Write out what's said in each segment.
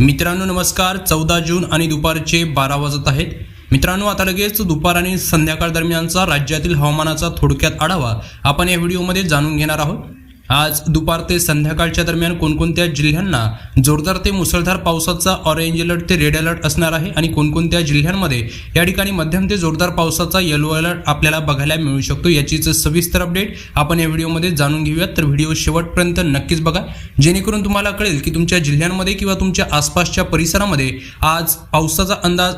मित्रांनो नमस्कार. चौदा जून आणि दुपारचे बारा वाजत आहेत. मित्रांनो आता लगेच दुपार आणि संध्याकाळ दरम्यानचा राज्यातील हवामानाचा थोडक्यात आढावा आपण या व्हिडिओमध्ये जाणून घेणार आहोत. आज दुपार ते संध्याकाळच्या दरम्यान कोणकोणत्या जिल्ह्यांना जोरदार ते मुसळधार पावसाचा ऑरेंज अलर्ट ते रेड अलर्ट असणार आहे आणि कोणकोणत्या जिल्ह्यांमध्ये या ठिकाणी मध्यम ते जोरदार पावसाचा येलो अलर्ट आपल्याला बघायला मिळू शकतो याचीच सविस्तर अपडेट आपण या व्हिडिओमध्ये जाणून घेऊयात. तर व्हिडिओ शेवटपर्यंत नक्कीच बघा. जेणेकरून तुम्हाला कळेल की तुमच्या जिल्ह्यांमध्ये किंवा तुमच्या आसपासच्या परिसरामध्ये आज पावसाचा अंदाज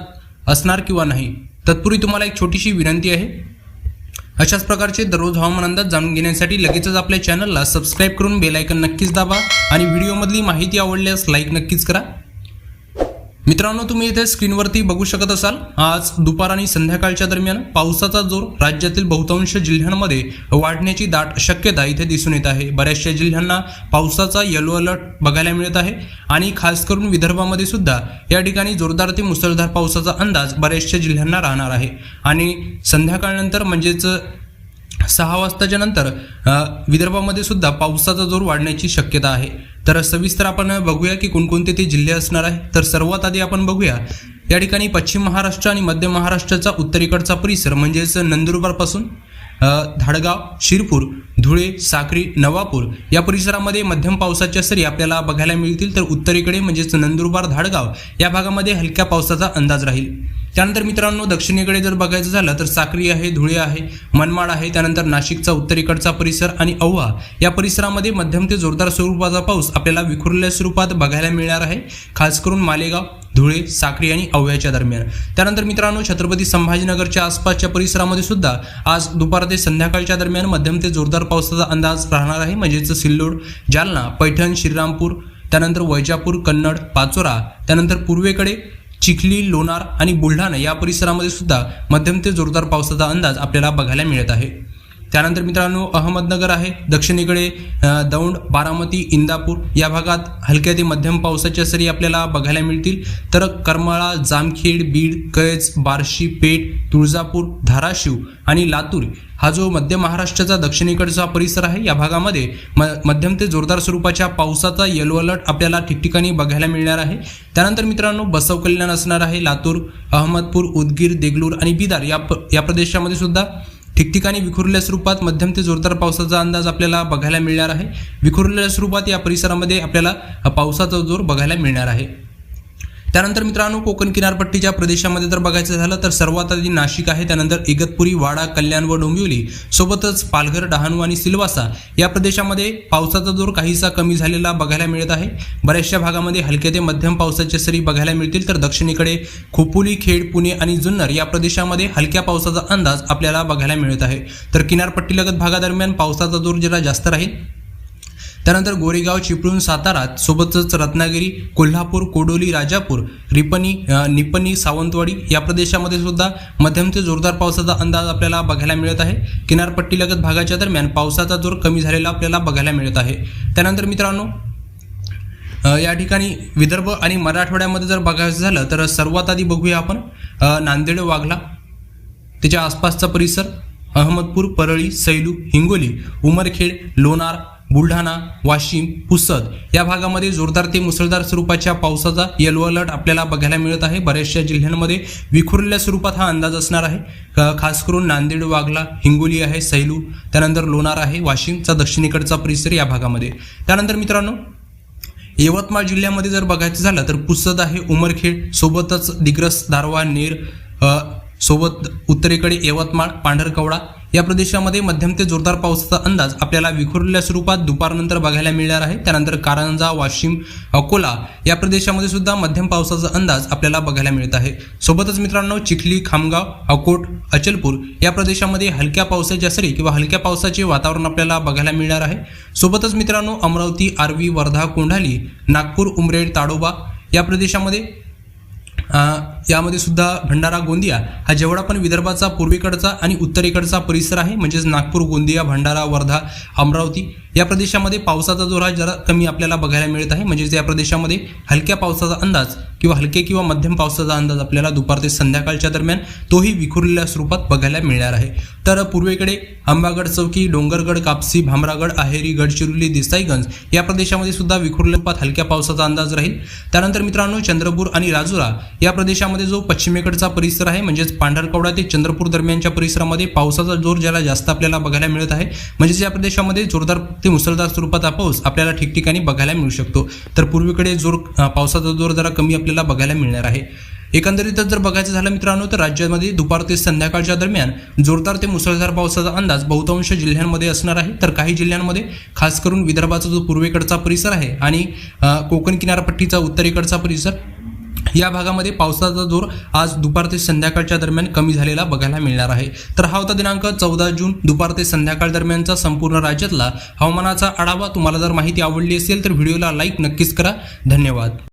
असणार किंवा नाही. तत्पूर्वी तुम्हाला एक छोटीशी विनंती आहे. अशाच प्रकारचे दररोज हवामान अंदाज जाणून घेण्यासाठी लगेचच आपल्या चॅनलला सबस्क्राईब करून बेल आयकन नक्कीच दाबा आणि व्हिडिओमधली माहिती आवडल्यास लाईक नक्कीच करा. मित्रांनो तुम्ही इथे स्क्रीनवरती बघू शकत असाल आज दुपार आणि संध्याकाळच्या दरम्यान पावसाचा जोर राज्यातील बहुतांश जिल्ह्यांमध्ये वाढण्याची दाट शक्यता इथे दिसून येत आहे. बऱ्याचशा जिल्ह्यांना पावसाचा येलो अलर्ट बघायला मिळत आहे आणि खास करून विदर्भामध्ये सुद्धा या ठिकाणी जोरदार ते मुसळधार पावसाचा अंदाज बऱ्याचशा जिल्ह्यांना राहणार आहे. आणि संध्याकाळनंतर म्हणजेच सहा वाजताच्या नंतर विदर्भामध्ये सुद्धा पावसाचा जोर वाढण्याची शक्यता आहे. तर सविस्तर आपण बघूया की कोणकोणते ते जिल्हे असणार आहे. तर सर्वात आधी आपण बघूया. या ठिकाणी पश्चिम महाराष्ट्र आणि मध्य महाराष्ट्राचा उत्तरेकडचा परिसर म्हणजेच नंदुरबारपासून धाडगाव शिरपूर धुळे साक्री नवापूर या परिसरामध्ये मध्यम पावसाच्या सरी आपल्याला बघायला मिळतील. तर उत्तरेकडे म्हणजेच नंदुरबार धाडगाव या भागामध्ये हलक्या पावसाचा अंदाज राहील. त्यानंतर मित्रांनो दक्षिणेकडे जर बघायचं झालं तर साक्री आहे धुळे आहे मनमाड आहे त्यानंतर नाशिकचा उत्तरेकडचा परिसर आणि औवा. या परिसरामध्ये मध्यम ते जोरदार स्वरूपाचा पाऊस आपल्याला विखुरलेल्या स्वरूपात बघायला मिळणार आहे. खास करून मालेगाव धुळे साक्री आणि औव्याच्या दरम्यान. त्यानंतर मित्रांनो छत्रपती संभाजीनगरच्या आसपासच्या परिसरामध्ये सुद्धा आज दुपार ते संध्याकाळच्या दरम्यान मध्यम ते जोरदार पावसाचा अंदाज राहणार आहे. म्हणजेच सिल्लोड जालना पैठण श्रीरामपूर त्यानंतर वैजापूर कन्नड पाचोरा त्यानंतर पूर्वेकडे चिखली लोणार आणि बुलढाणा या परिसरामध्ये सुद्धा मध्यम ते जोरदार पावसाचा अंदाज आपल्याला बघायला मिळत आहे. त्यानंतर मित्रांनो अहमदनगर आहे दक्षिणेकडे दौंड बारामती इंदापूर या भागात हलक्या ते मध्यम पावसाच्या सरी आपल्याला बघायला मिळतील. तर करमाळा जामखेड बीड कैज बार्शी पेठ तुळजापूर धाराशिव आणि लातूर हा जो मध्य महाराष्ट्राचा दक्षिणेकडचा परिसर आहे या भागामध्ये म मध्यम ते जोरदार स्वरूपाच्या पावसाचा येलो अलर्ट आपल्याला ठिकठिकाणी बघायला मिळणार आहे. त्यानंतर मित्रांनो बसव कल्याण असणार आहे लातूर अहमदपूर उदगीर देगलूर आणि बिदार या प या प्रदेशामध्ये सुद्धा ठिकठिकाणी विखुरलेल्या स्वरूपात मध्यम ते जोरदार पावसाचा अंदाज आपल्याला बघायला मिळणार आहे. विखुरलेल्या स्वरूपात या परिसरामध्ये आपल्याला पावसाचा जोर बघायला मिळणार आहे. त्यानंतर मित्रांनो कोकण किनारपट्टीच्या प्रदेशामध्ये जर बघायचं झालं तर सर्वात आधी नाशिक आहे त्यानंतर इगतपुरी वाडा कल्याण व डोंबिवली सोबतच पालघर डहाणू आणि सिल्वासा या प्रदेशामध्ये पावसाचा जोर काहीसा कमी झालेला बघायला मिळत आहे. बऱ्याचशा भागामध्ये हलक्या ते मध्यम पावसाच्या सरी बघायला मिळतील तर दक्षिणेकडे खोपोली खेड पुणे आणि जुन्नर या प्रदेशामध्ये हलक्या पावसाचा अंदाज आपल्याला बघायला मिळत आहे. तर किनारपट्टीलगत भागादरम्यान पावसाचा जोर जरा जास्त राहील. त्यानंतर गोरेगाव चिपळूण सातारा सोबतच रत्नागिरी कोल्हापूर कोडोली राजापूर रिपणी निपणी सावंतवाडी या प्रदेशामध्ये सुद्धा मध्यम ते जोरदार पावसाचा अंदाज आपल्याला बघायला मिळत आहे. किनारपट्टीलगत भागाच्या दरम्यान पावसाचा जोर कमी झालेला आपल्याला बघायला मिळत आहे. त्यानंतर मित्रांनो या ठिकाणी विदर्भ आणि मराठवाड्यामध्ये जर बघायचं झालं तर सर्वात आधी बघूया आपण नांदेड वाघला त्याच्या आसपासचा परिसर अहमदपूर परळी सैलू हिंगोली उमरखेड लोणार बुलढाणा वाशिम पुसद या भागामध्ये जोरदार ते मुसळधार स्वरूपाच्या पावसाचा येलो अलर्ट आपल्याला बघायला मिळत आहे. बऱ्याचशा जिल्ह्यांमध्ये विखुरलेल्या स्वरूपात हा अंदाज असणार आहे. खास करून नांदेड वाघला हिंगोली आहे सैलू त्यानंतर लोणार आहे वाशिमचा दक्षिणेकडचा परिसर या भागामध्ये. त्यानंतर मित्रांनो यवतमाळ जिल्ह्यामध्ये जर बघायचं झालं तर पुसद आहे उमरखेड सोबतच दिग्रस दारवा नेर सोबत उत्तरेकडे यवतमाळ पांढरकवडा या प्रदेशामध्ये मध्यम ते जोरदार पावसाचा अंदाज आपल्याला विखुरलेल्या स्वरूपात दुपारनंतर बघायला मिळणार आहे. त्यानंतर कारंजा वाशिम अकोला या प्रदेशामध्ये सुद्धा मध्यम पावसाचा अंदाज आपल्याला बघायला मिळत आहे. सोबतच मित्रांनो चिखली खामगाव अकोट अचलपूर या प्रदेशामध्ये हलक्या पावसाच्या सरी किंवा हलक्या पावसाचे वातावरण आपल्याला बघायला मिळणार आहे. सोबतच मित्रांनो अमरावती आर्वी वर्धा कोंढाली नागपूर उमरेड ताडोबा या प्रदेशामध्ये यामध्ये सुद्धा भंडारा गोंदिया हा जेवढा पण विदर्भाचा पूर्वेकडचा आणि उत्तरेकडचा परिसर आहे म्हणजेच नागपूर गोंदिया भंडारा वर्धा अमरावती या प्रदेशामध्ये पावसाचा जोर हा जरा कमी आपल्याला बघायला मिळत आहे. म्हणजेच या प्रदेशामध्ये हलक्या पावसाचा अंदाज किंवा हलके किंवा मध्यम पावसाचा अंदाज आपल्याला दुपार ते संध्याकाळच्या दरम्यान तोही विखुरलेल्या स्वरूपात बघायला मिळणार आहे. तर पूर्वेकडे आंबागड चौकी डोंगरगड कापसी भामरागड आहेरी गडचिरोली देसाईगंज या प्रदेशामध्ये सुद्धा विखुरल्या स्वरूपात हलक्या पावसाचा अंदाज राहील. त्यानंतर मित्रांनो चंद्रपूर आणि राजुरा या प्रदेशामध्ये जो पश्चिमेकडचा परिसर आहे म्हणजेच पांढरकवडा ते चंद्रपूर दरम्यानच्या परिसरामध्ये पावसाचा जोर ज्याला जास्त आपल्याला बघायला मिळत आहे. म्हणजेच या प्रदेशामध्ये जोरदार ते मुसळधार स्वरूपाचा पाऊस आपल्याला ठिकठिकाणी बघायला मिळू शकतो. तर पूर्वीकडे जोर पावसाचा जोर जरा कमी आपल्याला बघायला मिळणार आहे. एकंदरीतच जर बघायचं झालं मित्रांनो तर राज्यामध्ये दुपार ते संध्याकाळच्या दरम्यान जोरदार ते मुसळधार पावसाचा अंदाज बहुतांश जिल्ह्यांमध्ये असणार आहे. तर काही जिल्ह्यांमध्ये खास करून विदर्भाचा जो पूर्वेकडचा परिसर आहे आणि कोकण किनारपट्टीचा उत्तरेकडचा परिसर या भागामध्ये पावसाचा जोर आज दुपार ते संध्याकाळच्या दरम्यान कमी झालेला बघायला मिळणार आहे. तर हा होता दिनांक चौदा जून दुपार ते संध्याकाळ दरम्यानचा संपूर्ण राज्यातला हवामानाचा आढावा. तुम्हाला जर माहिती आवडली असेल तर व्हिडिओला लाईक नक्कीच करा. धन्यवाद.